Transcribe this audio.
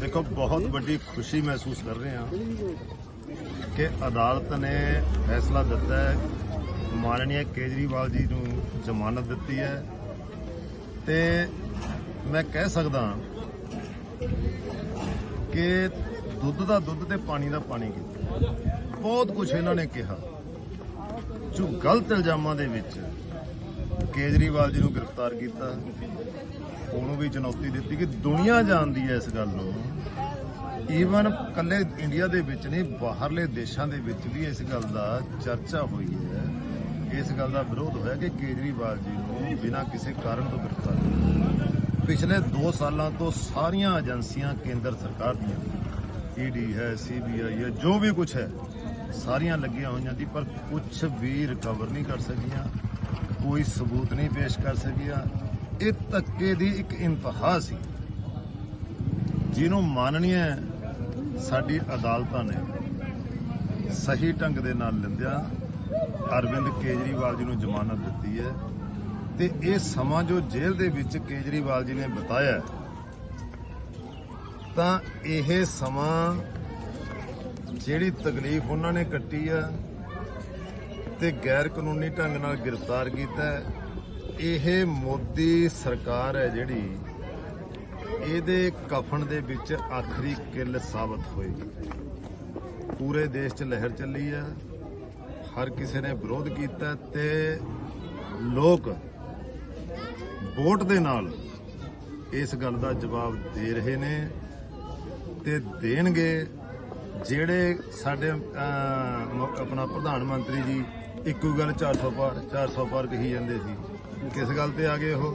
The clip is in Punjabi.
ਦੇਖੋ, ਬਹੁਤ ਵੱਡੀ ਖੁਸ਼ੀ ਮਹਿਸੂਸ ਕਰ ਰਹੇ ਹਾਂ ਕਿ ਅਦਾਲਤ ਨੇ ਫੈਸਲਾ ਦਿੱਤਾ ਹੈ। ਮਾਨਨੀय ਕੇਜਰੀਵਾਲ ਜੀ ਨੂੰ ਜ਼ਮਾਨਤ ਦਿੱਤੀ ਹੈ। ਤੇ ਮੈਂ ਕਹਿ ਸਕਦਾ ਕਿ ਦੁੱਧ ਦਾ ਦੁੱਧ ਤੇ ਪਾਣੀ ਦਾ ਪਾਣੀ ਕੀਤਾ ਬਹੁਤ ਕੁਝ ਇਹਨਾਂ ਨੇ ਕਿਹਾ। ਜੋ ਗਲਤ ਇਲਜ਼ਾਮਾਂ ਦੇ ਵਿੱਚ ਕੇਜਰੀਵਾਲ ਜੀ ਨੂੰ ਗ੍ਰਿਫਤਾਰ ਕੀਤਾ। ਉਹਨੂੰ ਵੀ ਚੁਣੌਤੀ ਦਿੱਤੀ ਕਿ ਦੁਨੀਆ ਜਾਣਦੀ ਹੈ ਇਸ ਗੱਲ ਨੂੰ। ਈਵਨ ਕੱਲੇ ਇੰਡੀਆ ਦੇ ਵਿੱਚ ਨਹੀਂ, ਬਾਹਰਲੇ ਦੇਸ਼ਾਂ ਦੇ ਵਿੱਚ ਵੀ ਇਸ ਗੱਲ ਦਾ ਚਰਚਾ ਹੋਈ ਹੈ। ਇਸ ਗੱਲ ਦਾ ਵਿਰੋਧ ਹੋਇਆ ਕਿ ਕੇਜਰੀਵਾਲ ਜੀ ਨੂੰ ਬਿਨਾਂ ਕਿਸੇ ਕਾਰਨ ਤੋਂ ਗ੍ਰਿਫਤਾਰ ਕੀਤਾ ਪਿਛਲੇ 2 ਸਾਲਾਂ ਤੋਂ ਸਾਰੀਆਂ ਏਜੰਸੀਆਂ, ਕੇਂਦਰ ਸਰਕਾਰ ਦੀਆਂ ਈਡੀ ਹੈ ਸੀਬੀਆਈ ਹੈ, ਜੋ ਵੀ ਕੁਝ ਹੈ, ਸਾਰੀਆਂ ਲੱਗੀਆਂ ਹੋਈਆਂ ਸੀ ਪਰ ਕੁਝ ਵੀ ਰਿਕਵਰ ਨਹੀਂ ਕਰ ਸਕੀਆਂ। ਕੋਈ ਸਬੂਤ ਨਹੀਂ ਪੇਸ਼ ਕਰ ਸਕਿਆ। ਇਹ ਧੱਕੇ ਦੀ ਇੱਕ ਇੰਤਹਾ ਸੀ। ਜਿਹਨੂੰ ਮਾਨਣੀਏ ਸਾਡੀ ਅਦਾਲਤਾਂ ਨੇ ਸਹੀ ਢੰਗ ਦੇ ਨਾਲ ਲਿੰਦਿਆ। ਅਰਵਿੰਦ ਕੇਜਰੀਵਾਲ ਜੀ ਨੂੰ ਜ਼ਮਾਨਤ ਦਿੱਤੀ ਹੈ। ਤੇ ਇਹ ਸਮਾਂ ਜੋ ਜੇਲ੍ਹ ਦੇ ਵਿੱਚ ਕੇਜਰੀਵਾਲ ਜੀ ਨੇ ਬਤਾਇਆ ਤਾਂ ਇਹ ਸਮਾਂ ਜਿਹੜੀ ਤਕਲੀਫ ਉਹਨਾਂ ਨੇ ਕੱਟੀ ਆ ਤੇ ਗੈਰ ਕਾਨੂੰਨੀ ਢੰਗ ਨਾਲ ਗ੍ਰਿਫਤਾਰ ਕੀਤਾ ਇਹ ਮੋਦੀ ਸਰਕਾਰ ਹੈ ਜਿਹੜੀ ਇਹਦੇ ਕਫਨ ਦੇ ਵਿੱਚ ਆਖਰੀ ਕਿੱਲ ਸਾਬਤ ਹੋਏਗੀ ਪੂਰੇ ਦੇਸ਼ 'ਚ ਲਹਿਰ ਚੱਲੀ ਹੈ। ਹਰ ਕਿਸੇ ਨੇ ਵਿਰੋਧ ਕੀਤਾ ਤੇ ਲੋਕ ਵੋਟ ਦੇ ਨਾਲ ਇਸ ਗੱਲ ਦਾ ਜਵਾਬ ਦੇ ਰਹੇ ਨੇ ਤੇ ਦੇਣਗੇ ਜਿਹੜੇ ਸਾਡੇ ਆਪਣਾ ਪ੍ਰਧਾਨ ਮੰਤਰੀ ਜੀ ਇੱਕੋ ਗੱਲ 400 ਪਾਰ 400 ਪਾਰ ਕਹੀ ਜਾਂਦੇ ਸੀ। ਕਿਸ ਗੱਲ ਤੇ ਆ ਗਏ ਉਹ?